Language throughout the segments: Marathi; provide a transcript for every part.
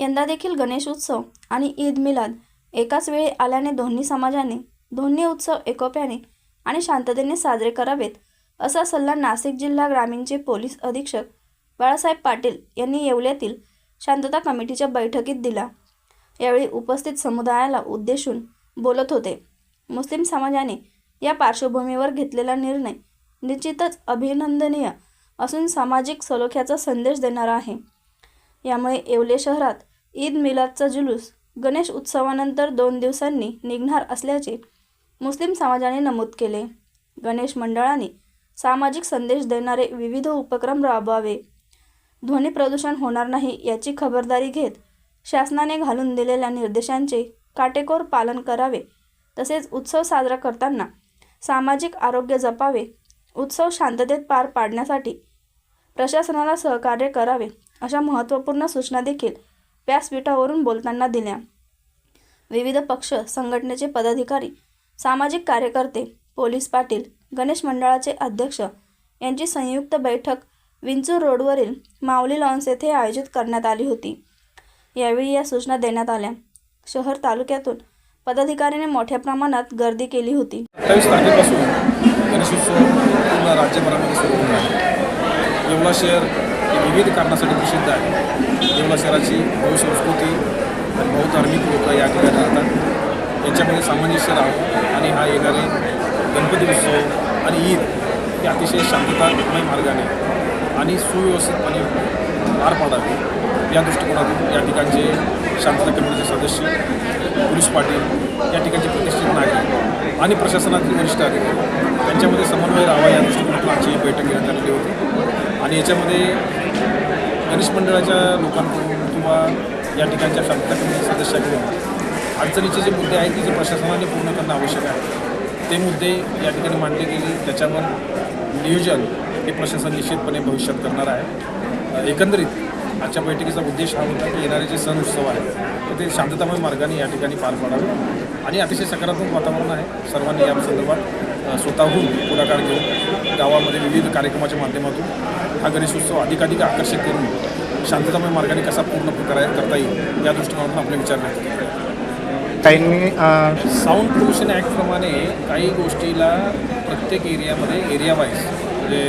यंदा देखील गणेश उत्सव आणि ईद मिलाद एकाच वेळी आल्याने दोन्ही समाजाने दोन्ही उत्सव एकोप्याने आणि शांततेने साजरे करावेत असा सल्ला नाशिक जिल्हा ग्रामीणचे पोलीस अधीक्षक बाळासाहेब पाटील यांनी येवल्यातील शांतता कमिटीच्या बैठकीत दिला. यावेळी उपस्थित समुदायाला उद्देशून बोलत होते. मुस्लिम समाजाने या पार्श्वभूमीवर घेतलेला निर्णय निश्चितच अभिनंदनीय असून सामाजिक सलोख्याचा संदेश देणारा आहे. यामुळे येवले शहरात ईद मिलादचा जुलूस गणेश उत्सवानंतर दोन दिवसांनी निघणार असल्याचे मुस्लिम समाजाने नमूद केले. गणेश मंडळाने सामाजिक संदेश देणारे विविध उपक्रम राबवावे. ध्वनी प्रदूषण होणार नाही याची खबरदारी घेत शासनाने घालून दिलेल्या निर्देशांचे काटेकोर पालन करावे. तसेच उत्सव साजरा करताना सामाजिक आरोग्य जपावे. उत्सव शांततेत पार पाडण्यासाठी प्रशासनाला सहकार्य करावे अशा महत्त्वपूर्ण सूचना देखील व्यासपीठावरून बोलताना दिल्या. विविध पक्ष संघटनेचे पदाधिकारी सामाजिक कार्यकर्ते पोलीस पाटील गणेश मंडळाचे अध्यक्ष यांची संयुक्त बैठक विंचूर रोडवरील माऊली लॉन्स येथे आयोजित करण्यात आली होती. यावेळी या सूचना देण्यात आल्या. शहर तालुक्यातून पदाधिकाऱ्यांनी मोठ्या प्रमाणात गर्दी केली होती. अठ्ठावीस तारखेपासून गणेशोत्सव राज्यभरामध्ये सुरू होणार येवला शहर हे विविध कारणासाठी प्रसिद्ध आहे. येवला शहराची बहुसंस्कृती आणि बहुधार्मिक लोक या ठिकाणी राहतात. याच्यामध्ये सामंजस्य राहावं आणि हा येणारे गणपती उत्सव आणि ईद हे अतिशय शांततामय मार्गाने आणि सुव्यवस्थितपणे पार पाडावे. या दृष्टिकोनातून या ठिकाणचे शांतता कमिटीचे सदस्य पोलीस पाटील या ठिकाणचे प्रतिष्ठित नागरिक आणि प्रशासनातील वरिष्ठ अधिकारी यांच्यामध्ये समन्वय राहावा या दृष्टिकोनातून आजची बैठक घेण्यात आली. आणि याच्यामध्ये गणेश मंडळाच्या लोकांकडून किंवा या ठिकाणच्या शांतता सदस्याकडून अडचणीचे जे मुद्दे आहेत ते जे प्रशासनाने पूर्ण करणं आवश्यक आहे ते मुद्दे या ठिकाणी मांडले गेले. त्याच्यावर नियोजन हे प्रशासन निश्चितपणे भविष्यात करणार आहे. एकंदरीत आजच्या बैठकीचा उद्देश हा होता की येणारे जे सण उत्सव आहेत तर ते शांततामय मार्गाने या ठिकाणी पार पाडावे. आणि अतिशय सकारात्मक वातावरण आहे सर्वांनी या संदर्भात. स्वतःहून पुढाकार घेऊन गावामध्ये विविध कार्यक्रमाच्या माध्यमातून हा गणेशोत्सव अधिकाधिक आकर्षित करून शांततामय मार्गाने कसा पूर्ण कराय करता येईल या दृष्टिकोनातून आपले विचार ताईंनी अ, साऊंड पोल्युशन ॲक्टप्रमाणे काही गोष्टीला प्रत्येक एरियामध्ये एरिया वाईज म्हणजे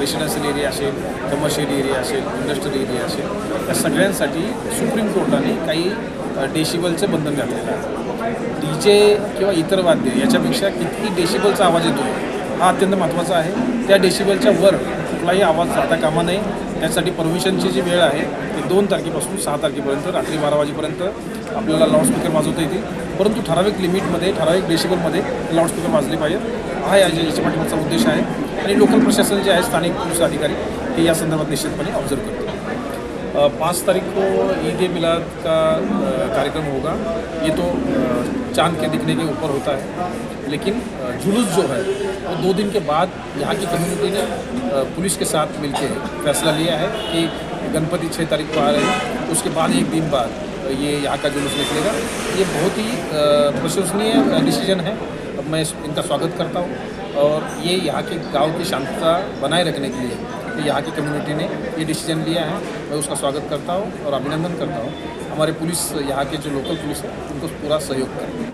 रेसिडेन्शियल एरिया असेल कमर्शियल एरिया असेल इंडस्ट्रियल एरिया असेल या सगळ्यांसाठी सुप्रीम कोर्टाने काही डेसिबलचं बंधन घातलेलं आहे. डी जे किंवा इतर वाद्य याच्यापेक्षा किती डेसिबलचा आवाज येतो हा अत्यंत महत्त्वाचा आहे. त्या डेसिबलच्या वर कुठलाही आवाज जाता कामा नये. त्यासाठी परमिशनची जी वेळ आहे ती दोन तारखेपासून सहा तारखेपर्यंत रात्री बारा वाजेपर्यंत आपल्याला लाऊडस्पीकर वाजवता येतील. परंतु ठराविक लिमिटमध्ये ठराविक डेसिबलमध्ये लाऊडस्पीकर वाजले पाहिजेत. हा या याच्या पाठीमागचा उद्देश आहे. आणि लोकल प्रशासन जे आहे स्थानिक पोलीस अधिकारी हे या संदर्भात निश्चितपणे ऑब्झर्व करतात पाँच तारीख को ईद मिलाद का कार्यक्रम होगा। ये तो चाँद के दिखने के ऊपर होता है। लेकिन जुलूस जो है, वो दो दिन के बाद यहाँ की कम्युनिटी ने पुलिस के साथ मिलकर फैसला लिया है कि गणपति छः तारीख को आ रहे हैं। उसके बाद एक दिन बाद ये यहाँ का जुलूस निकलेगा। ये बहुत ही प्रशंसनीय डिसीज़न है। मैं इनका स्वागत करता हूँ। और ये यहाँ के गाँव की शांतता बनाए रखने के लिए यहाँ की कम्युनिटी ने ये डिसीजन लिया है। मैं उसका स्वागत करता हूँ और अभिनंदन करता हूँ। हमारे पुलिस यहाँ के जो लोकल पुलिस है उनको पूरा सहयोग करें।